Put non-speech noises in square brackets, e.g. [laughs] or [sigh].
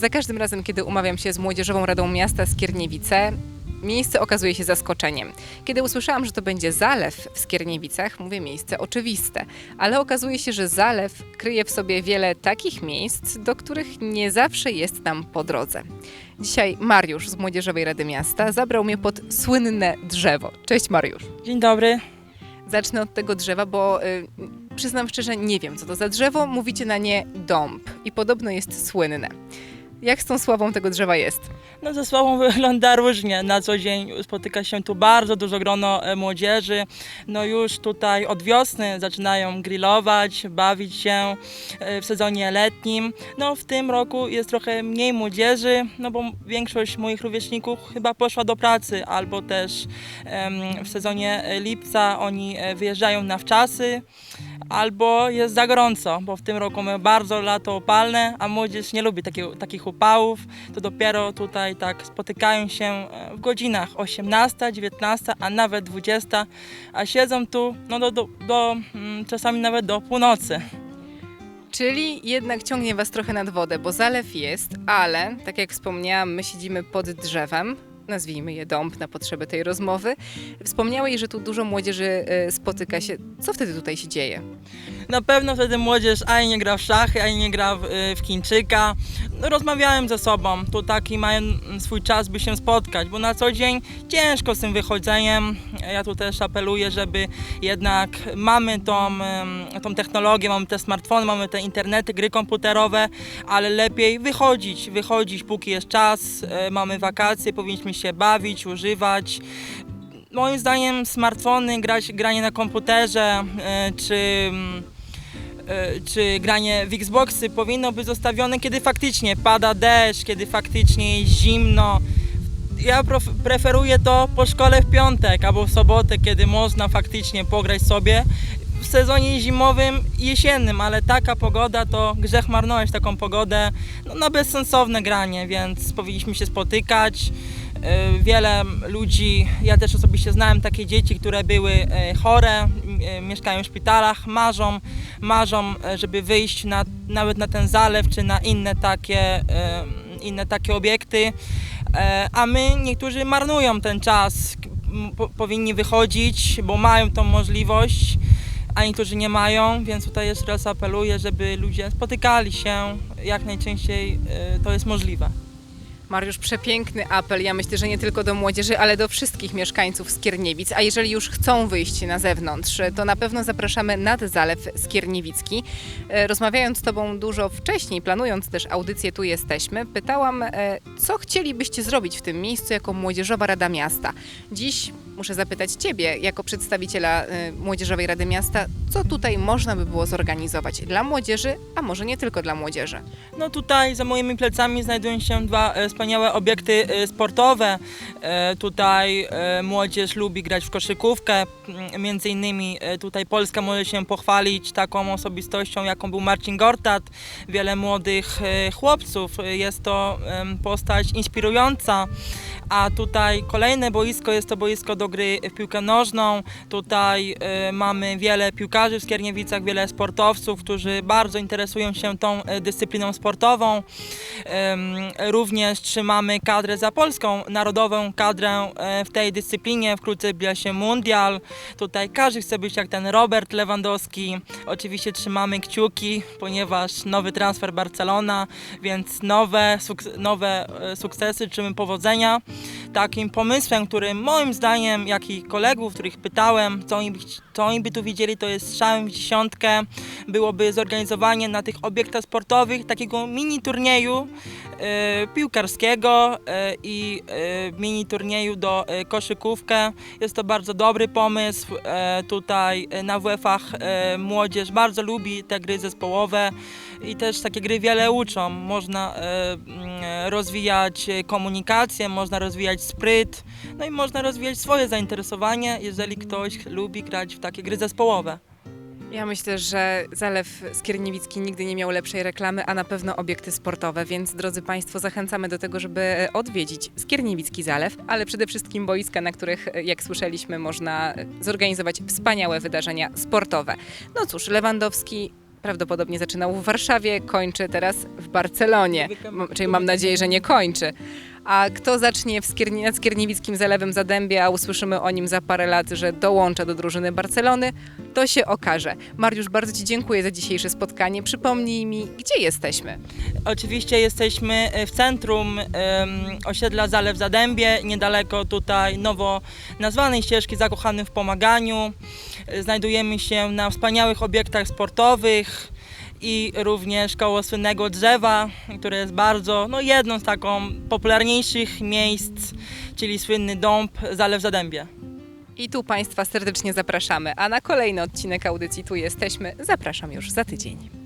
Za każdym razem, kiedy umawiam się z Młodzieżową Radą Miasta Skierniewice, miejsce okazuje się zaskoczeniem. Kiedy usłyszałam, że to będzie zalew w Skierniewicach, mówię miejsce oczywiste, ale okazuje się, że zalew kryje w sobie wiele takich miejsc, do których nie zawsze jest nam po drodze. Dzisiaj Mariusz z Młodzieżowej Rady Miasta zabrał mnie pod słynne drzewo. Cześć Mariusz. Dzień dobry. Zacznę od tego drzewa, bo y, przyznam szczerze, nie wiem co to za drzewo. Mówicie na nie dąb i podobno jest słynne. Jak z tą sławą tego drzewa jest? No ze słową [laughs] wygląda różnie. Na co dzień spotyka się tu bardzo dużo grono e, młodzieży. No już tutaj od wiosny zaczynają grillować, bawić się e, w sezonie letnim. No w tym roku jest trochę mniej młodzieży, no bo większość moich rówieśników chyba poszła do pracy albo też w sezonie lipca oni e, wyjeżdżają na wczasy. Albo jest za gorąco, bo w tym roku mamy bardzo lato opalne, a młodzież nie lubi takiego, takich upałów. To dopiero tutaj tak spotykają się e, w godzinach 18, 19, a nawet 20, a siedzą tu no do, do, do mm, czasami nawet do północy. Czyli jednak ciągnie Was trochę nad wodę, bo zalew jest, ale tak jak wspomniałam, my siedzimy pod drzewem. Nazwijmy je dąb na potrzeby tej rozmowy. Wspomniałeś, że tu dużo młodzieży y, spotyka się. Co wtedy tutaj się dzieje? Na pewno wtedy młodzież ani nie gra w szachy, ani nie gra w, y, w Chińczyka. No, rozmawiałem ze sobą, tu taki mają swój czas, by się spotkać, bo na co dzień ciężko z tym wychodzeniem. Ja tu też apeluję, żeby jednak mamy tą, em, tą technologię, mamy te smartfony, mamy te internety, gry komputerowe, ale lepiej wychodzić, wychodzić póki jest czas, e, mamy wakacje, powinniśmy się bawić, używać. Moim zdaniem smartfony, grać, granie na komputerze czy, mm, czy granie w Xboxy powinno być zostawione, kiedy faktycznie pada deszcz, kiedy faktycznie jest zimno. Ja preferuję to po szkole w piątek albo w sobotę, kiedy można faktycznie pograć sobie w sezonie zimowym i jesiennym, ale taka pogoda to grzech marnować taką pogodę no, na bezsensowne granie, więc powinniśmy się spotykać. E, Wiele ludzi, ja też osobiście znałem takie dzieci, które były e, chore, e, mieszkają w szpitalach, marzą, marzą, e, żeby wyjść na, nawet na ten zalew czy na inne takie, e, inne takie obiekty. E, A my, niektórzy marnują ten czas, powinni wychodzić, bo mają tą możliwość, a niektórzy nie mają, więc tutaj jeszcze raz apeluję, żeby ludzie spotykali się jak najczęściej e, to jest możliwe. Mariusz, przepiękny apel. Ja myślę, że nie tylko do młodzieży, ale do wszystkich mieszkańców Skierniewic. A jeżeli już chcą wyjść na zewnątrz, to na pewno zapraszamy nad Zalew Skierniewicki. E, Rozmawiając z Tobą dużo wcześniej, planując też audycję Tu Jesteśmy, pytałam, e, co chcielibyście zrobić w tym miejscu jako Młodzieżowa Rada Miasta. Dziś muszę zapytać Ciebie, jako przedstawiciela e, Młodzieżowej Rady Miasta, co tutaj można by było zorganizować dla młodzieży, a może nie tylko dla młodzieży. No tutaj za moimi plecami znajdują się dwa e, wspaniałe obiekty e, sportowe. E, tutaj młodzież lubi grać w koszykówkę. M, Między innymi tutaj Polska może się pochwalić taką osobistością, jaką był Marcin Gortat. Wiele młodych chłopców. Jest to postać inspirująca. A tutaj kolejne boisko jest to boisko do gry w piłkę nożną. Tutaj e, mamy wiele piłkarzy w Skierniewicach, wiele sportowców, którzy bardzo interesują się tą e, dyscypliną sportową. Również trzymamy kadrę za Polską, narodową kadrę e, w tej dyscyplinie. Wkrótce zbliża się mundial. Tutaj każdy chce być jak ten Robert Lewandowski. Oczywiście trzymamy kciuki, ponieważ nowy transfer Barcelona, więc nowe, suk- nowe e, sukcesy, życzymy powodzenia. Takim pomysłem, który moim zdaniem, jak i kolegów, których pytałem, co oni, co oni by tu widzieli, to jest strzałem w dziesiątkę. Byłoby zorganizowanie na tych obiektach sportowych takiego mini turnieju e, piłkarskiego e, i e, mini turnieju do koszykówkę. Jest to bardzo dobry pomysł. Tutaj na WF-ach młodzież bardzo lubi te gry zespołowe i też takie gry wiele uczą. Można rozwijać e, komunikację, można rozwijać spryt, no i można rozwijać swoje zainteresowanie, jeżeli ktoś lubi grać w takie gry zespołowe. Ja myślę, że Zalew Skierniewicki nigdy nie miał lepszej reklamy, a na pewno obiekty sportowe, więc drodzy Państwo, zachęcamy do tego, żeby e, odwiedzić Skierniewicki Zalew, ale przede wszystkim boiska, na których, e, jak słyszeliśmy, można e, zorganizować wspaniałe wydarzenia sportowe. No cóż, Lewandowski prawdopodobnie zaczynał w Warszawie, kończy teraz w Barcelonie. Czyli mam nadzieję, że nie kończy. A kto zacznie w Skiernie, nad Skierniewickim Zalewem Zadębie, a usłyszymy o nim za parę lat, że dołącza do drużyny Barcelony, to się okaże. Mariusz, bardzo Ci dziękuję za dzisiejsze spotkanie. Przypomnij mi, gdzie jesteśmy? Oczywiście jesteśmy e, w centrum em, osiedla Zalew Zadębie, niedaleko tutaj nowo nazwanej ścieżki Zakochanym w Pomaganiu. E, Znajdujemy się na wspaniałych obiektach sportowych i również koło słynnego drzewa, które jest bardzo, no jedną z taką popularniejszych miejsc, czyli słynny dąb Zalew Zadębie. I tu Państwa serdecznie zapraszamy. A na kolejny odcinek audycji Tu jesteśmy zapraszam już za tydzień.